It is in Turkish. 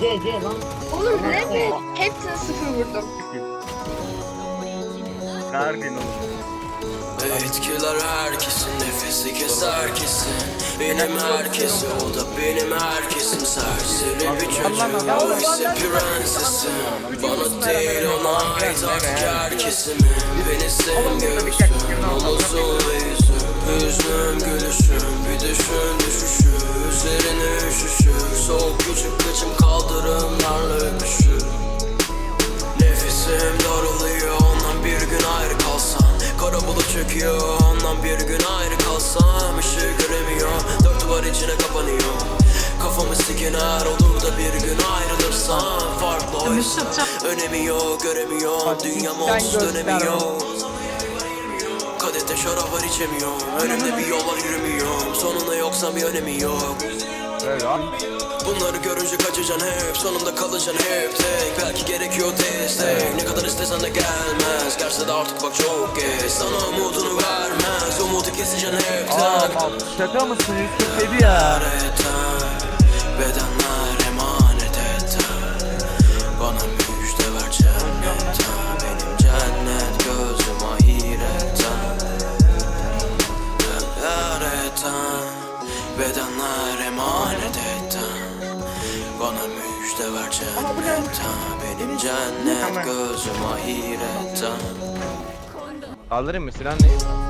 C C lan. Oğlum ne mi? Hepsine sıfır vurdum. Oğlum? Etkiler herkesin nefesi keser kesin Benim herkesi o da benim herkesim. Serseri bir çocuk o ise prensesim. Bana değil ona ait artık herkesim Beni sevmiyorsun ve yüzüm gülüşüm bir düşün düşüşü Üzerine üşüşür Soğuk küçük kıçım kaldırımlarla öpüşür Nefesim daralıyor ondan bir gün ayrı kalsam. Kara bulut çöküyor ondan bir gün ayrı kalsam. Işığı göremiyor dört duvar içine kapanıyor. Kafamı sikiner olur da bir gün ayrılırsam. Farklı oysa önemi yok göremiyor. Dünyam onsuz dönemiyor Kadehte şarap var içemiyorum. Önümde bir yol var yürümüyorum. Sonunda yoksam bir önemi yok. Abi. Bunları görünce kaçacaksın hep. Sonunda kalacaksın hep. Tek. Belki gerekiyor destek. Ne kadar istesen de gelmez. Gelse de artık bak çok geç. Sana umudunu vermez. Umudu keseceksin hepten Aa, şaka mısın? 147 ya. Eretten cennetten Benim cennet gözüm ahiretten Kaldırayım mı? Silah ne?